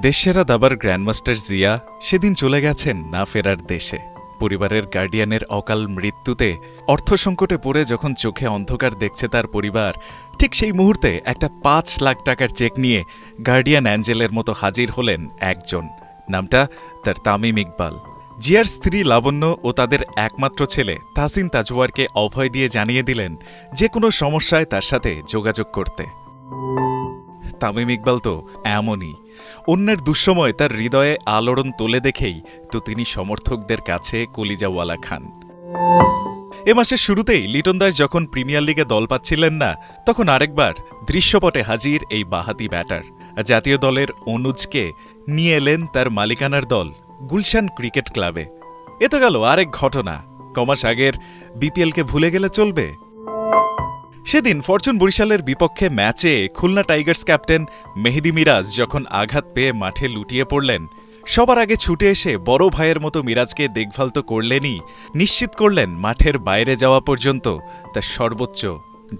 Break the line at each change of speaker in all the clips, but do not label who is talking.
দেশসেরা দাবার গ্র্যান্ডমাস্টার জিয়া সেদিন চলে গেছেন না ফেরার দেশে। পরিবারের গার্ডিয়ানের অকাল মৃত্যুতে অর্থ সংকটে পড়ে যখন চোখে অন্ধকার দেখছে তার পরিবার, ঠিক সেই মুহূর্তে একটা পাঁচ লাখ টাকার চেক নিয়ে গার্ডিয়ান অ্যাঞ্জেলের মতো হাজির হলেন একজন। নামটা তার তামিম ইকবাল। জিয়ার স্ত্রী লাবণ্য ও তাদের একমাত্র ছেলে তাসিন তাজওয়ারকে অভয় দিয়ে জানিয়ে দিলেন যে কোনো সমস্যায় তার সাথে যোগাযোগ করতে। তামিম ইকবাল তো এমনই। অন্যের দুঃসময় তার হৃদয়ে আলোড়ন তোলে দেখেই তো তিনি সমর্থকদের কাছে কলিজাওয়ালা খান। এ মাসের শুরুতেই লিটন দাস যখন প্রিমিয়ার লিগে দল পাচ্ছিলেন না, তখন আরেকবার দৃশ্যপটে হাজির এই বাহাতি ব্যাটার। জাতীয় দলের অনুজকে নিয়ে এলেন তার মালিকানার দল গুলশান ক্রিকেট ক্লাবে। এ তো গেল আরেক ঘটনা। কমাস আগের বিপিএলকে ভুলে গেলে চলবে? সেদিন ফরচুন বরিশালের বিপক্ষে ম্যাচে খুলনা টাইগার্স ক্যাপ্টেন মেহেদি মিরাজ যখন আঘাত পেয়ে মাঠে লুটিয়ে পড়লেন, সবার আগে ছুটে এসে বড় ভাইয়ের মতো মিরাজকে দেখভাল তো করলেনই, নিশ্চিত করলেন মাঠের বাইরে যাওয়া পর্যন্ত তার সর্বোচ্চ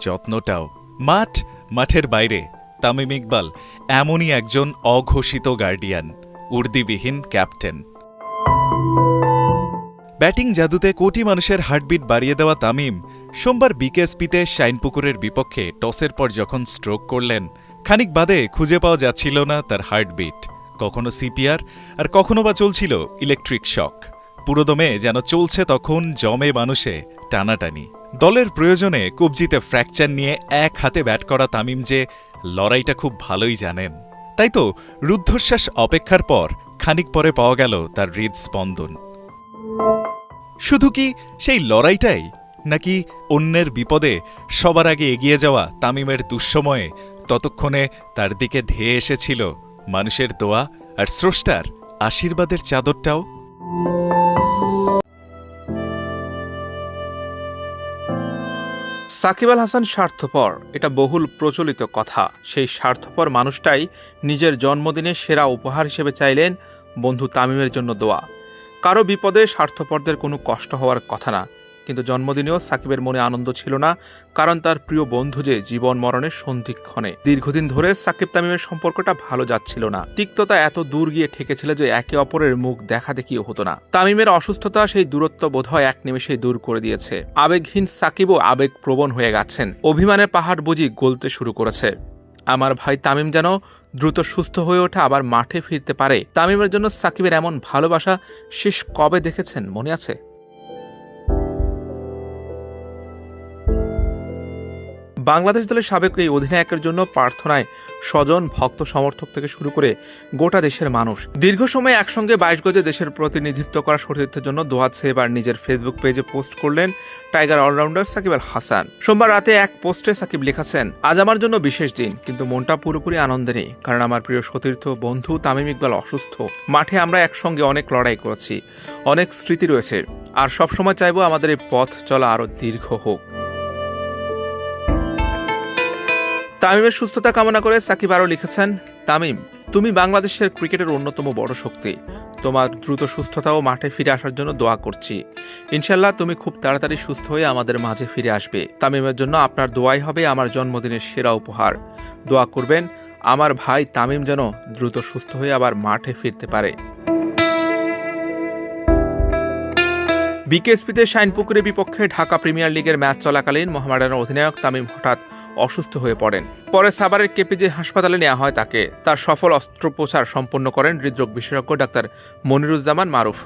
যত্নটাও। মাঠ, মাঠের বাইরে, তামিম ইকবাল এমনই একজন অঘোষিত গার্ডিয়ান উর্দিবিহীন ক্যাপ্টেন ব্যাটিং জাদুতে কোটি মানুষের হার্টবিট বাড়িয়ে দেওয়া তামিম সোমবার বিকেএসপিতে শাইনপুকুরের বিপক্ষে টসের পর যখন স্ট্রোক করলেন, খানিক বাদে খুঁজে পাওয়া যাচ্ছিল না তার হার্টবিট কখনো সিপিআর আর কখনো বা চলছিল ইলেকট্রিক শক পুরোদমে যেন চলছে তখন জমে মানুষে টানাটানি। দলের প্রয়োজনে কবজিতে ফ্র্যাকচার নিয়ে এক হাতে ব্যাট করা তামিম যে লড়াইটা খুব ভালোই জানেন। তাই তো রুদ্ধশ্বাস অপেক্ষার পর খানিক পরে পাওয়া গেল তার হৃদস্পন্দন। শুধু কি সেই লড়াইটাই নাকি অন্যের বিপদে সবার আগে এগিয়ে যাওয়া তামিমের দুঃসময়ে ততক্ষণে তার দিকে ধেয়ে এসেছিল মানুষের দোয়া আর স্রষ্টার আশীর্বাদের চাদরটাও।
সাকিব আল হাসান স্বার্থপর, এটা বহুল প্রচলিত কথা। সেই স্বার্থপর মানুষটাই নিজের জন্মদিনে সেরা উপহার হিসেবে চাইলেন বন্ধু তামিমের জন্য দোয়া। কারও বিপদে স্বার্থপরদের কোনো কষ্ট হওয়ার কথা না। কিন্তু জন্মদিনেও সাকিবের মনে আনন্দ ছিল না, কারণ তার প্রিয় বন্ধু যে জীবন মরণের সন্ধিক্ষণে। দীর্ঘদিন ধরে সাকিব তামিমের সম্পর্কটা ভালো যাচ্ছিল না। তিক্ততা এত দূর গিয়ে ঠেকেছিল যে একে অপরের মুখ দেখা দেখিও হতো না। তামিমের অসুস্থতা সেই দূরত্ব বোধহয় এক নিমেষেই দূর করে দিয়েছে। আবেগহীন সাকিবও আবেগ প্রবণ হয়ে গেছেন। অভিমানের পাহাড় বুঝি গলতে শুরু করেছে। আমার ভাই তামিম যেন দ্রুত সুস্থ হয়ে ওঠে, আবার মাঠে ফিরতে পারে। তামিমের জন্য সাকিবের এমন ভালোবাসা শেষ কবে দেখেছেন, মনে আছে? বাংলাদেশ দলের সাবেক এই অধিনায়কের জন্য প্রার্থনায় স্বজন ভক্ত সমর্থক থেকে শুরু করে গোটা দেশের মানুষ। দীর্ঘ সময় একসঙ্গে বাইশ গজে দেশের প্রতিনিধিত্ব করা সতীর্থের জন্য দোয়াচ্ছে এবার নিজের ফেসবুক পেজে পোস্ট করলেন টাইগার অলরাউন্ডার সাকিব আল হাসান। সোমবার রাতে এক পোস্টে সাকিব লিখেছেন, আজ আমার জন্য বিশেষ দিন, কিন্তু মনটা পুরোপুরি আনন্দে নেই, কারণ আমার প্রিয় সতীর্থ বন্ধু তামিম ইকবাল অসুস্থ। মাঠে আমরা একসঙ্গে অনেক লড়াই করেছি, অনেক স্মৃতি রয়েছে, আর সবসময় চাইব আমাদের এই পথ চলা আরও দীর্ঘ হোক। তামিমের সুস্থতা কামনা করে সাকিব আরও লিখেছেন, তামিম, তুমি বাংলাদেশের ক্রিকেটের অন্যতম বড় শক্তি। তোমার দ্রুত সুস্থতা ও মাঠে ফিরে আসার জন্য দোয়া করছি। ইনশাল্লাহ তুমি খুব তাড়াতাড়ি সুস্থ হয়ে আমাদের মাঝে ফিরে আসবে। তামিমের জন্য আপনার দোয়াই হবে আমার জন্মদিনের সেরা উপহার। দোয়া করবেন, আমার ভাই তামিম যেন দ্রুত সুস্থ হয়ে আবার মাঠে ফিরতে পারে। বিকেএসপিতে শাইনপুকুরের বিপক্ষে ঢাকা প্রিমিয়ার লিগের ম্যাচ চলাকালীন মোহামেডানের অধিনায়ক তামিম হঠাৎ অসুস্থ হয়ে পড়েন। পরে সাভারের কেপিজে হাসপাতালে নেওয়া হয় তাকে। তার সফল অস্ত্রোপচার সম্পন্ন করেন হৃদরোগ বিশেষজ্ঞ ডাক্তার মনিরুজ্জামান মারুফ।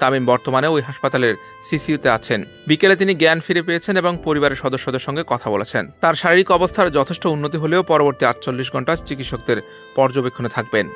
তামিম বর্তমানে ওই হাসপাতালের সিসিইউতে আছেন। বিকেলে তিনি জ্ঞান ফিরে পেয়েছেন এবং পরিবারের সদস্যদের সঙ্গে কথা বলেছেন। তার শারীরিক অবস্থার যথেষ্ট উন্নতি হলেও পরবর্তী আটচল্লিশ ঘণ্টা চিকিৎসকদের পর্যবেক্ষণে থাকবেন।